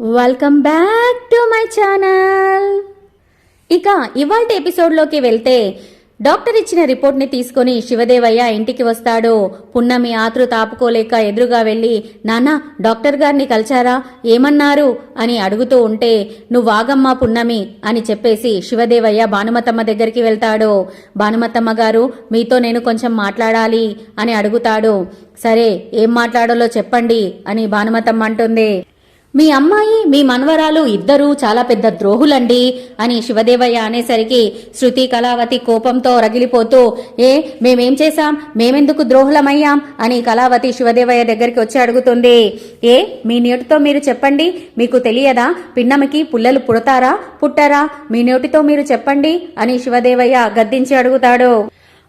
Welcome back to my channel ఇక ఇవాళ ఎపిసోడ్లోకి వెళ్తే డాక్టర్ ఇచ్చిన రిపోర్ట్ని తీసుకొని శివదేవయ్య ఇంటికి వస్తాడు. పున్నమి ఆతృత ఆపుకోలేక ఎదురుగా వెళ్ళి నాన్న డాక్టర్ గారిని కలిచారా ఏమన్నారు? అని అడుగుతూ ఉంటే నువ్వాగమ్మా పున్నమి అని చెప్పేసి శివదేవయ్య భానుమతమ్మ దగ్గరికి వెళ్తాడు. భానుమతమ్మ గారు మీతో నేను కొంచెం మాట్లాడాలి అని అడుగుతాడు. సరే ఏం మాట్లాడాలో చెప్పండి అని భానుమతమ్మ అంటుంది. మీ అమ్మాయి మీ మనవరాలు ఇద్దరూ చాలా పెద్ద ద్రోహులండి అని శివదేవయ్య అనేసరికి శృతి కళావతి కోపంతో రగిలిపోతూ ఏ మేమేం చేశాం? మేమెందుకు ద్రోహులమయ్యాం? అని కళావతి శివదేవయ్య దగ్గరికి వచ్చి అడుగుతుంది. ఏ మీ నోటితో మీరు చెప్పండి మీకు తెలియదా? పిన్నమ్మకి పుల్లలు పుడతారా? పుట్టరా? మీ నోటితో మీరు చెప్పండి అని శివదేవయ్య గద్దించి అడుగుతాడు.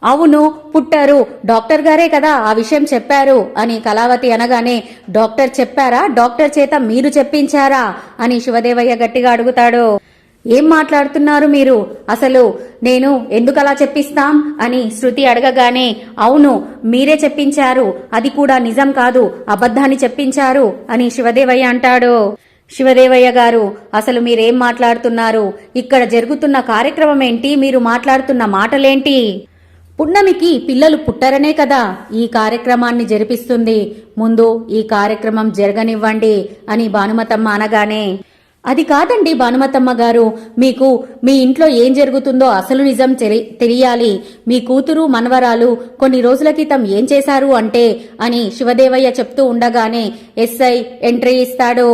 అవును పుట్టారు. డాక్టర్ గారే కదా ఆ విషయం చెప్పారు అని కళావతి అనగానే డాక్టర్ చెప్పారా? డాక్టర్ చేత మీరు చెప్పించారా? అని శివదేవయ్య గట్టిగా అడుగుతాడు. ఏం మాట్లాడుతున్నారు మీరు? అసలు నేను ఎందుకు అలా చెప్పిస్తాం? అని శృతి అడగగానే అవును మీరే చెప్పించారు. అది కూడా నిజం కాదు. అబద్ధాన్ని చెప్పించారు. అని శివదేవయ్య అంటాడు. శివదేవయ్య గారు అసలు మీరేం మాట్లాడుతున్నారు? ఇక్కడ జరుగుతున్న కార్యక్రమం ఏంటి మీరు మాట్లాడుతున్న మాటలేంటి? పున్నమికి పిల్లలు పుట్టరనే కదా ఈ కార్యక్రమాన్ని జరిపిస్తుంది. ముందు ఈ కార్యక్రమం జరగనివ్వండి అని భానుమతమ్మ అనగానే అది కాదండి భానుమతమ్మ గారు మీకు మీ ఇంట్లో ఏం జరుగుతుందో అసలు నిజం తెలియాలి. మీ కూతురు మనవరాలు కొన్ని రోజుల క్రితం ఏం చేశారు అంటే అని శివదేవయ్య చెప్తూ ఉండగానే ఎస్ఐ ఎంట్రీ ఇస్తాడు.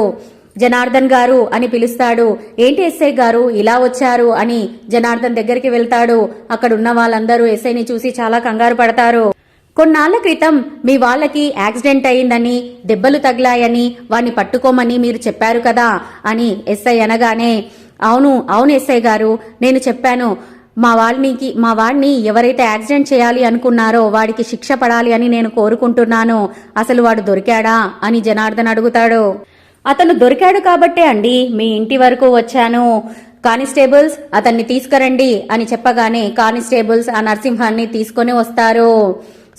జనార్దన్ గారు అని పిలుస్తాడు. ఏంటి ఎస్ఐ గారు? ఇలా వచ్చారు అని జనార్దన్ దగ్గరికి వెళ్తాడు. అక్కడున్న వాళ్ళందరూ ఎస్ఐని చూసి చాలా కంగారు పడతారు. కొన్నాళ్ళ క్రితం మీ వాళ్ళకి యాక్సిడెంట్ అయిందని దెబ్బలు తగిలాయని వాణ్ణి పట్టుకోమని మీరు చెప్పారు కదా అని ఎస్ఐ అనగానే అవును అవును ఎస్ఐ గారు నేను చెప్పాను. మా వాళ్ళనికి మా వాడిని ఎవరైతే యాక్సిడెంట్ చేయాలి అనుకున్నారో వాడికి శిక్ష పడాలి అని నేను కోరుకుంటున్నాను. అసలు వాడు దొరికాడా? అని జనార్దన్ అడుగుతాడు. అతను దొరికాడు కాబట్టే అండి. మీ ఇంటి వరకు వచ్చాను. కానిస్టేబుల్స్ అతన్ని తీసుకురండి అని చెప్పగానే కానిస్టేబుల్స్ ఆ నరసింహాన్ని తీసుకొని వస్తారు.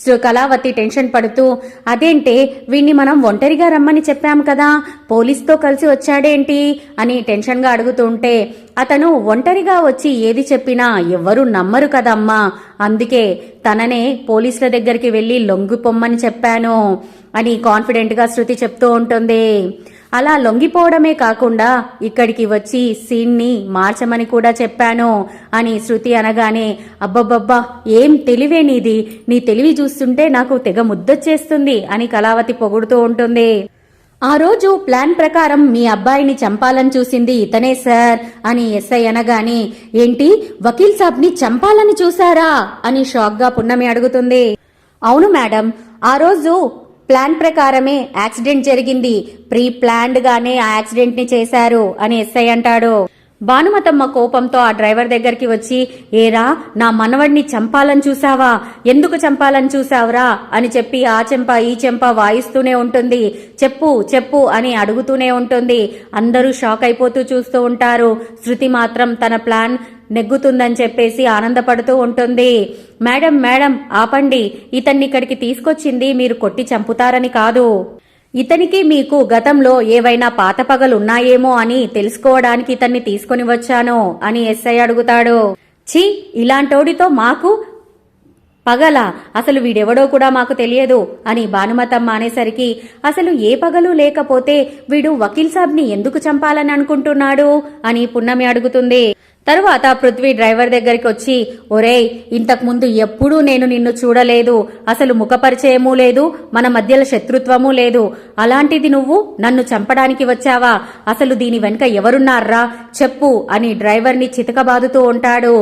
సో కళావతి టెన్షన్ పడుతూ అదేంటే వీణ్ణి మనం ఒంటరిగా రమ్మని చెప్పాం కదా పోలీస్తో కలిసి వచ్చాడేంటి? అని టెన్షన్గా అడుగుతుంటే అతను ఒంటరిగా వచ్చి ఏది చెప్పినా ఎవ్వరూ నమ్మరు కదమ్మా. అందుకే తననే పోలీసుల దగ్గరికి వెళ్ళి లొంగిపొమ్మని చెప్పాను అని కాన్ఫిడెంట్గా శృతి చెప్తూ ఉంటుంది. అలా లొంగిపోవడమే కాకుండా ఇక్కడికి వచ్చి సీన్ని మార్చమని కూడా చెప్పాను అని శృతి అనగానే అబ్బబ్బబ్బా ఏం తెలివే నీది? నీ తెలివి చూస్తుంటే నాకు తెగ ముద్దొచ్చేస్తుంది అని కళావతి పొగుడుతూ ఉంటుంది. ఆ రోజు ప్లాన్ ప్రకారం మీ అబ్బాయిని చంపాలని చూసింది ఇతనే సార్ అని ఎస్ఐ అనగానే ఏంటి? వకీల్ సాబ్ని చంపాలని చూసారా? అని షాక్గా పున్నమి అడుగుతుంది. అవును మేడం ఆ రోజు ప్లాన్ ప్రకారమే యాక్సిడెంట్ జరిగింది. ప్రీ ప్లాన్డ్ గానే ఆ యాక్సిడెంట్ని చేశారు అని ఎస్ఐ అంటాడు. భానుమతమ్మ కోపంతో ఆ డ్రైవర్ దగ్గరికి వచ్చి ఏరా నా మనవడిని చంపాలని చూసావా ఎందుకు చంపాలని చూసావురా అని చెప్పి ఆ చెంప ఈ చెంప వాయిస్తూనే ఉంటుంది. చెప్పు చెప్పు అని అడుగుతూనే ఉంటుంది. అందరూ షాక్ అయిపోతూ చూస్తూ ఉంటారు. శృతి మాత్రం తన ప్లాన్ నెగ్గుతుందని చెప్పేసి ఆనందపడుతూ ఉంటుంది. మేడం మేడం ఆపండి. ఇతన్ని ఇక్కడికి తీసుకొచ్చింది మీరు కొట్టి చంపుతారని కాదు. ఇతనికి మీకు గతంలో ఏవైనా పాత పగలున్నాయేమో అని తెలుసుకోవడానికి ఇతన్ని తీసుకొని వచ్చాను అని ఎస్ఐ అడుగుతాడు. ఛీ ఇలాంటోడితో మాకు పగల? అసలు వీడెవడో కూడా మాకు తెలియదు అని భానుమతమ్మ అనేసరికి అసలు ఏ పగలు లేకపోతే వీడు వకీల్ సాబ్ని ఎందుకు చంపాలని అనుకుంటున్నాడు? అని పున్నమి అడుగుతుంది. తరువాత పృథ్వీ డ్రైవర్ దగ్గరికి వచ్చి ఒరేయ్ ఇంతకుముందు ఎప్పుడూ నేను నిన్ను చూడలేదు. అసలు ముఖపరిచయమూ లేదు మన మధ్యలో శత్రుత్వమూ లేదు. అలాంటిది నువ్వు నన్ను చంపడానికి వచ్చావా? అసలు దీని వెనుక ఎవరున్నారా? చెప్పు అని డ్రైవర్ని చితకబాదుతూ ఉంటాడు.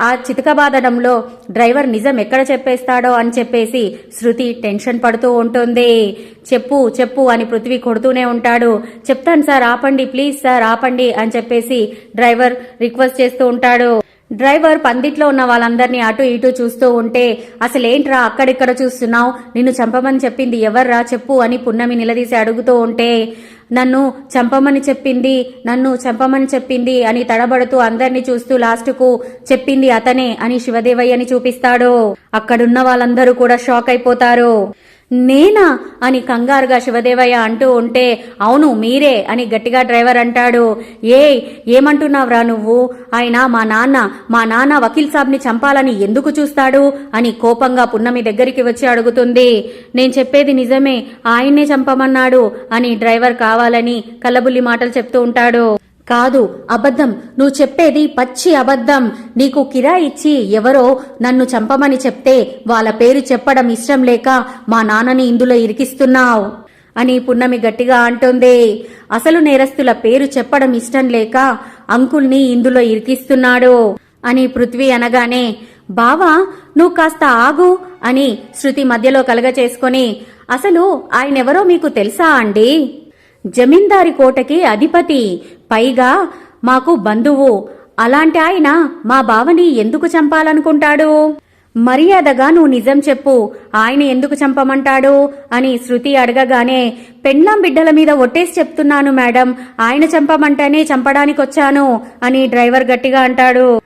ఆ చితకబాదడంలో డ్రైవర్ నిజం ఎక్కడ చెప్పేస్తాడో అని చెప్పేసి శృతి టెన్షన్ పడుతూ ఉంటుంది. చెప్పు చెప్పు అని పృథ్వీ కొడుతూనే ఉంటాడు. చెప్తాను సార్ ఆపండి ప్లీజ్ సార్ ఆపండి అని చెప్పేసి డ్రైవర్ రిక్వెస్ట్ చేస్తూ ఉంటాడు. డ్రైవర్ పందిట్లో ఉన్న వాళ్ళందరినీ అటు ఇటు చూస్తూ ఉంటే అసలేంట్రా అక్కడిక్కడ చూస్తున్నావు? నిన్ను చంపమని చెప్పింది ఎవర్రా చెప్పు అని పున్నమి నిలదీసి అడుగుతూ ఉంటే నన్ను చంపమని చెప్పింది నన్ను చంపమని చెప్పింది అని తడబడుతూ అందరినీ చూస్తూ లాస్ట్కు చెప్పింది అతనే అని శివదేవయ్యని చూపిస్తాడు. అక్కడున్న వాళ్ళందరూ కూడా షాక్ అయిపోతారు. నేనా అని కంగారుగా శివదేవయ్య అంటూ ఉంటే అవును మీరే అని గట్టిగా డ్రైవర్ అంటాడు. ఏ ఏమంటున్నావురా నువ్వు? ఆయన మా నాన్న మా నాన్న వకీల్ సాబ్ని చంపాలని ఎందుకు చూస్తాడు? అని కోపంగా పున్నమి దగ్గరికి వచ్చి అడుగుతుంది. నేను చెప్పేది నిజమే ఆయన్నే చంపమన్నాడు అని డ్రైవర్ కావాలని కల్లబుల్లి మాటలు చెప్తూ ఉంటాడు. కాదు అబద్ధం. నువ్వు చెప్పేది పచ్చి అబద్ధం. నీకు కిరాయి ఇచ్చి ఎవరో నన్ను చంపమని చెప్తే వాళ్ళ పేరు చెప్పడం ఇష్టం లేక మా నాన్నని ఇందులో ఇరికిస్తున్నావు అని పున్నమి గట్టిగా అంటుంది. అసలు నేరస్తుల పేరు చెప్పడం ఇష్టం లేక అంకుల్ని ఇందులో ఇరికిస్తున్నాడు అని పృథ్వీ అనగానే బావా నువ్వు కాస్త ఆగు అని శృతి మధ్యలో కలగ చేసుకొని అసలు ఆయనెవరో మీకు తెలుసా అండి? జమీందారి కోటకి అధిపతి. పైగా మాకు బంధువు. అలాంటి ఆయన మా బావని ఎందుకు చంపాలనుకుంటాడు? మర్యాదగా నువ్వు నిజం చెప్పు. ఆయన ఎందుకు చంపమంటాడు? అని శృతి అడగగానే పెండ్లాం బిడ్డల మీద ఒట్టేసి చెప్తున్నాను మేడం. ఆయన చంపమంటేనే చంపడానికొచ్చాను అని డ్రైవర్ గట్టిగా అంటాడు.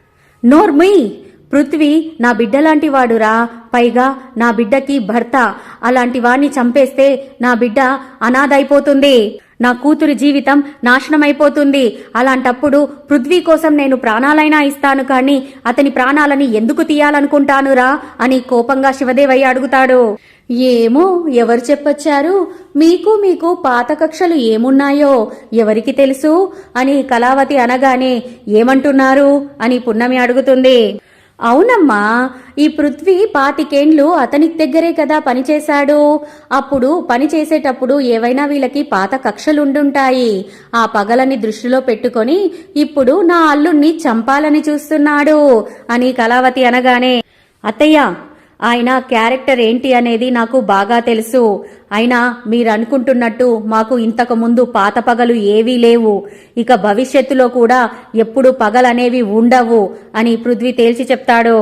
నోర్మీ! పృథ్వీ నా బిడ్డలాంటి వాడురా పైగా నా బిడ్డకి భర్త. అలాంటి వాణ్ణి చంపేస్తే నా బిడ్డ అనాథైపోతుంది. నా కూతురి జీవితం నాశనమైపోతుంది. అలాంటప్పుడు పృథ్వీ కోసం నేను ప్రాణాలైనా ఇస్తాను కానీ అతని ప్రాణాలని ఎందుకు తీయాలనుకుంటానురా అని కోపంగా శివదేవయ్య అడుగుతాడు. ఏమో ఎవరు చెప్పొచ్చారు? మీకు మీకు పాత కక్షలు ఏమున్నాయో ఎవరికి తెలుసు? అని కళావతి అనగానే ఏమంటున్నారు? అని పున్నమి అడుగుతుంది. అవునమ్మా ఈ పృథ్వీ పాతికేండ్లు అతని దగ్గరే కదా పనిచేశాడు. అప్పుడు పని చేసేటప్పుడు ఏవైనా వీళ్ళకి పాత కక్షలుండుంటాయి. ఆ పగలని దృష్టిలో పెట్టుకొని ఇప్పుడు నా అల్లుణ్ణి చంపాలని చూస్తున్నాడు అని కళావతి అనగానే అత్తయ్య ఆయన క్యారెక్టర్ ఏంటి అనేది నాకు బాగా తెలుసు. అయినా మీరు అనుకుంటున్నట్టు మాకు ఇంతకు ముందు పాత పగలు ఏవీ లేవు. ఇక భవిష్యత్తులో కూడా ఎప్పుడు పగలనేవి ఉండవు అని పృథ్వీ తేల్చి చెప్తాడు.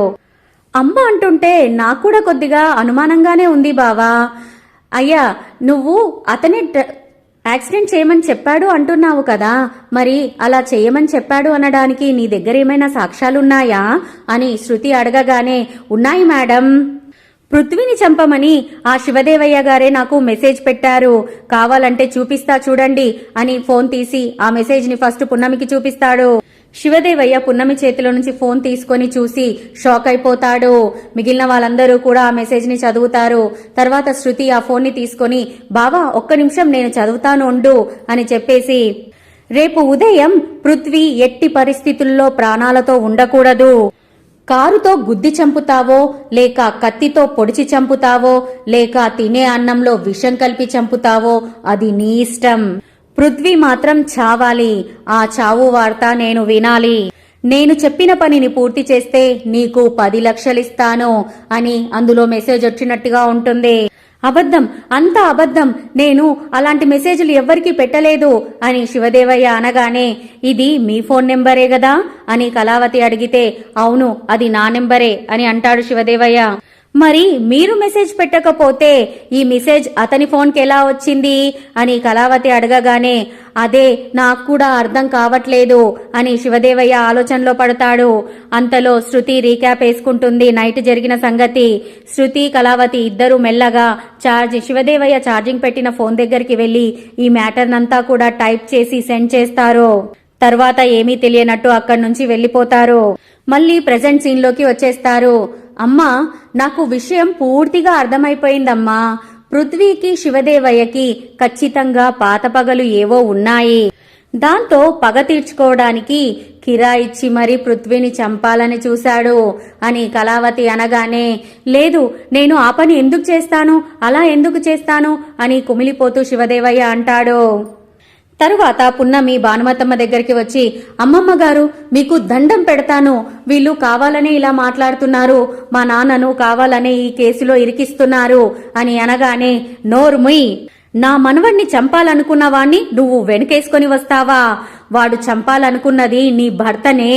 అమ్మ అంటుంటే నాకు కూడా కొద్దిగా అనుమానంగానే ఉంది బావా. అయ్యా నువ్వు అతనే యాక్సిడెంట్ చేయమని చెప్పాడు అంటున్నావు కదా. మరి అలా చేయమని చెప్పాడు అనడానికి నీ దగ్గర ఏమైనా సాక్ష్యాలున్నాయా? అని శృతి అడగగానే ఉన్నాయి మేడం. పృథ్వీని చంపమని ఆ శివదేవయ్య గారే నాకు మెసేజ్ పెట్టారు. కావాలంటే చూపిస్తా చూడండి అని ఫోన్ తీసి ఆ మెసేజ్ని ఫస్ట్ పున్నమికి చూపిస్తాడు. శివదేవయ్య పున్నమి చేతిలో నుంచి ఫోన్ తీసుకొని చూసి షాక్ అయిపోతాడు. మిగిలిన వాళ్ళందరూ కూడా ఆ మెసేజ్ని చదువుతారు. తర్వాత శృతి ఆ ఫోన్ని తీసుకొని బావా ఒక్క నిమిషం నేను చదువుతాను ఉండు అని చెప్పేసి రేపు ఉదయం పృథ్వీ ఎట్టి పరిస్థితుల్లో ప్రాణాలతో ఉండకూడదు. కారుతో గుద్ది చంపుతావో లేక కత్తితో పొడిచి చంపుతావో లేక తినే అన్నంలో విషం కలిపి చంపుతావో అది నీ ఇష్టం. పృథ్వీ మాత్రం చావాలి. ఆ చావు వార్త నేను వినాలి. నేను చెప్పిన పనిని పూర్తి చేస్తే నీకు పది లక్షలిస్తాను అని అందులో మెసేజ్ వచ్చినట్టుగా ఉంటుంది. అబద్ధం అంత అబద్ధం నేను అలాంటి మెసేజ్లు ఎవ్వరికీ పెట్టలేదు అని శివదేవయ్య అనగానే ఇది మీ ఫోన్ నెంబరే గదా అని కళావతి అడిగితే అవును అది నా నెంబరే అని అంటాడు శివదేవయ్య. మరి మీరు మెసేజ్ పెట్టకపోతే ఈ మెసేజ్ అతని ఫోన్కి ఎలా వచ్చింది అని కళావతి అడగగానే అదే నాకు కూడా అర్థం కావట్లేదు అని శివదేవయ్య ఆలోచనలో పడతాడు. అంతలో శృతి రీక్యాప్ వేసుకుంటుంది. నైట్ జరిగిన సంగతి శృతి కళావతి ఇద్దరు మెల్లగా చార్జ్ శివదేవయ్య ఛార్జింగ్ పెట్టిన ఫోన్ దగ్గరికి వెళ్ళి ఈ మ్యాటర్నంతా కూడా టైప్ చేసి సెండ్ చేస్తారు. తర్వాత ఏమీ తెలియనట్టు అక్కడి నుంచి వెళ్ళిపోతారు మళ్ళీ ప్రజెంట్ సీన్లోకి వచ్చేస్తారు. అమ్మా నాకు విషయం పూర్తిగా అర్థమైపోయిందమ్మా. పృథ్వీకి శివదేవయ్యకి ఖచ్చితంగా పాత పగలు ఏవో ఉన్నాయి. దాంతో పగ తీర్చుకోవడానికి కిరాయిచ్చి మరీ పృథ్వీని చంపాలని చూశాడు అని కళావతి అనగానే లేదు నేను ఆ పని ఎందుకు చేస్తాను అలా ఎందుకు చేస్తాను అని కుమిలిపోతూ శివదేవయ్య అంటాడు. తరువాత పున్నమి భానుమతమ్మ దగ్గరికి వచ్చి అమ్మమ్మ గారు మీకు దండం పెడతాను. వీళ్ళు కావాలనే ఇలా మాట్లాడుతున్నారు. మా నాన్నను కావాలనే ఈ కేసులో ఇరికిస్తున్నారు అని అనగానే నోర్ముయ్ నా మనవణ్ణి చంపాలనుకున్న వాణ్ణి నువ్వు వెనకేసుకొని వస్తావా? వాడు చంపాలనుకున్నది నీ భర్తనే.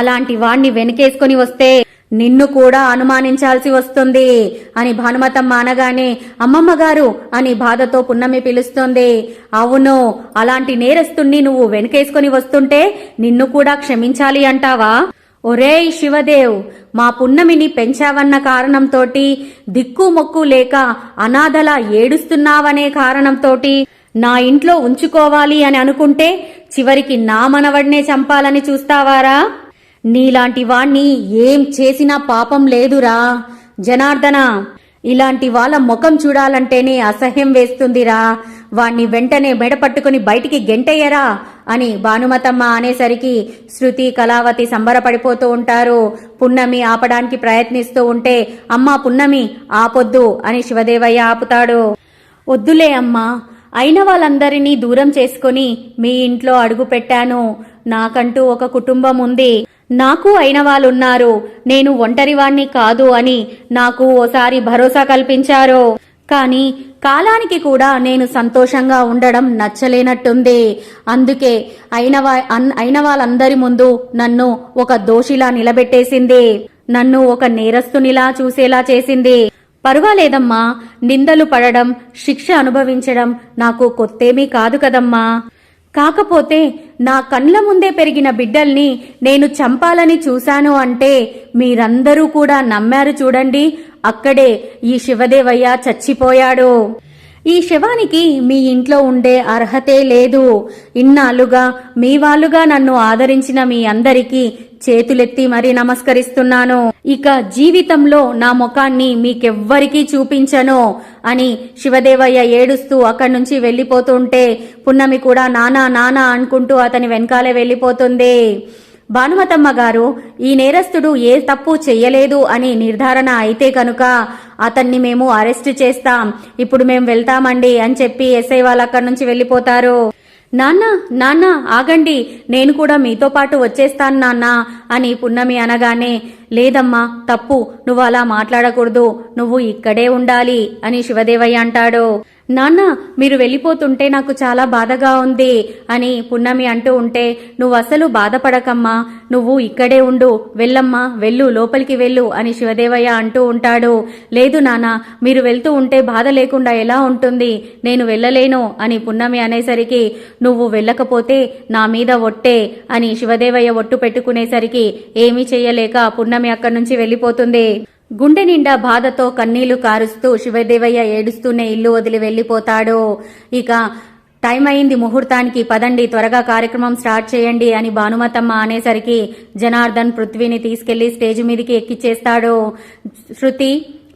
అలాంటి వాణ్ణి వెనకేసుకొని వస్తే నిన్ను కూడా అనుమానించాల్సి వస్తుంది అని భానుమతమ్మ అనగానే అమ్మమ్మ గారు అని బాధతో పున్నమి పిలుస్తుంది. అవును అలాంటి నేరస్తుణ్ణి నువ్వు వెనకేసుకొని వస్తుంటే నిన్ను కూడా క్షమించాలి అంటావా? ఒరేయ్ శివదేవ్ మా పున్నమిని పెంచావన్న కారణంతోటి దిక్కు మొక్కు లేక అనాథలా ఏడుస్తున్నావనే కారణంతోటి నా ఇంట్లో ఉంచుకోవాలి అని అనుకుంటే చివరికి నా మనవడినే చంపాలని చూస్తావారా? నీలాంటి వాణ్ణి ఏం చేసినా పాపం లేదురా. జనార్దన ఇలాంటి వాళ్ళ ముఖం చూడాలంటేనే అసహ్యం వేస్తుందిరా. వాణ్ణి వెంటనే మెడపట్టుకుని బయటికి గెంటయ్యరా అని భానుమతమ్మ అనేసరికి శృతి కళావతి సంబరపడిపోతూ ఉంటారు. పున్నమి ఆపడానికి ప్రయత్నిస్తూ ఉంటే అమ్మా పున్నమి ఆపొద్దు అని శివదేవయ్య ఆపుతాడు. వద్దులే అమ్మా అయిన వాళ్ళందరినీ దూరం చేసుకొని మీ ఇంట్లో అడుగు పెట్టాను. నాకంటూ ఒక కుటుంబం ఉంది. నాకు అయిన వాళ్ళున్నారు. నేను ఒంటరివాణ్ణి కాదు అని నాకు ఓసారి భరోసా కల్పించారు. కానీ కాలానికి కూడా నేను సంతోషంగా ఉండడం నచ్చలేనట్టుంది. అందుకే అయిన అన్- అయిన వాళ్ళందరి ముందు నన్ను ఒక దోషిలా నిలబెట్టేసింది. నన్ను ఒక నేరస్తునిలా చూసేలా చేసింది. పర్వాలేదమ్మా నిందలు పడడం శిక్ష అనుభవించడం నాకు కొత్తేమీ కాదు కదమ్మా. కాకపోతే నా కండ్ల ముందే పెరిగిన బిడ్డల్ని నేను చంపాలని చూశాను అంటే మీరందరూ కూడా నమ్మారు చూడండి. అక్కడే ఈ శివదేవయ్య చచ్చిపోయాడు. ఈ శవానికి మీ ఇంట్లో ఉండే అర్హతే లేదు. ఇన్నాళ్ళుగా మీ వాళ్ళుగా నన్ను ఆదరించిన మీ అందరికీ చేతులెత్తి మరీ నమస్కరిస్తున్నాను. ఇక జీవితంలో నా ముఖాన్ని మీకెవ్వరికీ చూపించను అని శివదేవయ్య ఏడుస్తూ అక్కడి నుంచి వెళ్ళిపోతుంటే పున్నమి కూడా నానా నానా అనుకుంటూ అతని వెనకాలే వెళ్ళిపోతుంది భానుమతమ్మ గారు ఈ నేరస్తుడు ఏ తప్పు చెయ్యలేదు అని నిర్ధారణ అయితే కనుక అతన్ని మేము అరెస్ట్ చేస్తాం. ఇప్పుడు మేము వెళ్తామండి అని చెప్పి ఎస్ఐ వాళ్ళు అక్కడి నుంచి వెళ్ళిపోతారు. నాన్న నాన్న ఆగండి. నేను కూడా మీతో పాటు వచ్చేస్తాను నాన్న అని పున్నమి అనగానే లేదమ్మా తప్పు. నువ్వు అలా మాట్లాడకూడదు. నువ్వు ఇక్కడే ఉండాలి అని శివదేవయ్య అంటాడు. నాన్న మీరు వెళ్ళిపోతుంటే నాకు చాలా బాధగా ఉంది అని పున్నమి అంటూ ఉంటే నువ్వు అసలు బాధపడకమ్మా. నువ్వు ఇక్కడే ఉండు. వెళ్ళమ్మా వెళ్ళు లోపలికి వెళ్ళు అని శివదేవయ్య అంటూ ఉంటాడు. లేదు నాన్న మీరు వెళ్తూ ఉంటే బాధ లేకుండా ఎలా ఉంటుంది? నేను వెళ్ళలేను అని పున్నమి అనేసరికి నువ్వు వెళ్ళకపోతే నా మీద ఒట్టే అని శివదేవయ్య ఒట్టు పెట్టుకునేసరికి ఏమీ చెయ్యలేక పున్నమి అక్కడి నుంచి వెళ్ళిపోతుంది. గుండె నిండా బాధతో కన్నీళ్ళు కారుస్తూ శివదేవయ్య ఏడుస్తూనే ఇల్లు వదిలి వెళ్ళిపోతాడు ఇక టైం అయింది ముహూర్తానికి పదండి త్వరగా కార్యక్రమం స్టార్ట్ చేయండి అని భానుమతమ్మ అనేసరికి జనార్దన్ పృథ్వీని తీసుకెళ్ళి స్టేజ్ మీదకి ఎక్కిచ్చేస్తాడు. శృతి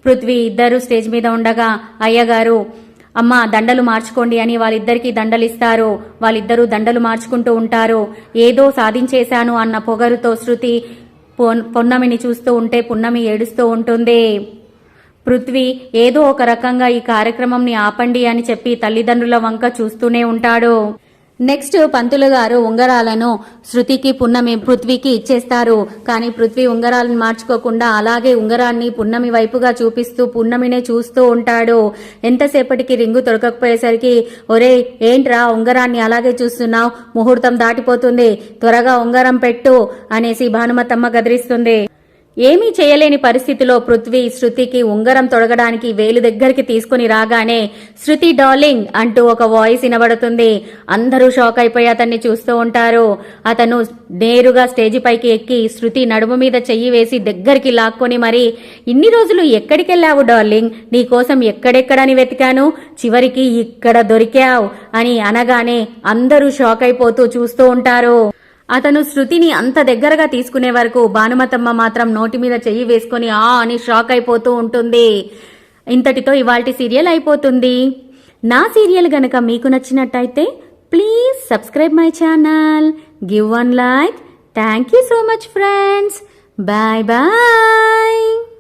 పృథ్వీ ఇద్దరు స్టేజ్ మీద ఉండగా అయ్యగారు అమ్మ దండలు మార్చుకోండి అని వాళ్ళిద్దరికీ దండలిస్తారు. వాళ్ళిద్దరూ దండలు మార్చుకుంటూ ఉంటారు. ఏదో సాధించేశాను అన్న పొగరుతో శృతి పొన్నమిని చూస్తూ ఉంటే పున్నమి ఏడుస్తూ ఉంటుంది. పృథ్వీ ఏదో ఒక రకంగా ఈ కార్యక్రమంని ఆపండి అని చెప్పి తల్లిదండ్రుల వంక చూస్తూనే ఉంటాడు. నెక్స్ట్ పంతులు గారు ఉంగరాలను శృతికి పున్నమి పృథ్వీకి ఇచ్చేస్తారు. కానీ పృథ్వీ ఉంగరాలను మార్చుకోకుండా అలాగే ఉంగరాన్ని పున్నమి వైపుగా చూపిస్తూ పున్నమినే చూస్తూ ఉంటాడు. ఎంతసేపటికి రింగు దొరకకపోయేసరికి ఒరే ఏంట్రా ఉంగరాన్ని అలాగే చూస్తున్నావు? ముహూర్తం దాటిపోతుంది. త్వరగా ఉంగరం పెట్టు అనేసి భానుమతమ్మ గదిరిస్తుంది. ఏమీ చేయలేని పరిస్థితిలో పృథ్వీ శృతికి ఉంగరం తొడగడానికి వేలు దగ్గరికి తీసుకుని రాగానే శృతి డార్లింగ్ అంటూ ఒక వాయిస్ వినబడుతుంది. అందరూ షాక్ అయిపోయి అతన్ని చూస్తూ ఉంటారు. అతను నేరుగా స్టేజి పైకి ఎక్కి శృతి నడుము మీద చెయ్యి వేసి దగ్గరికి లాక్కొని మరి ఇన్ని రోజులు ఎక్కడికెళ్ళావు డార్లింగ్? నీకోసం ఎక్కడెక్కడని వెతికాను? చివరికి ఇక్కడ దొరికావు అని అనగానే అందరూ షాక్ అయిపోతూ చూస్తూ ఉంటారు. అతను శృతిని అంత దగ్గరగా తీసుకునే వరకు భానుమతమ్మ మాత్రం నోటి మీద చెయ్యి వేసుకొని ఆ అని షాక్ అయిపోతూ ఉంటుంది. ఇంతటితో ఇవాల్టి సీరియల్ అయిపోతుంది. నా సీరియల్ గనక మీకు నచ్చినట్టయితే please subscribe my channel. Give one like. Thank you so much friends. Bye bye.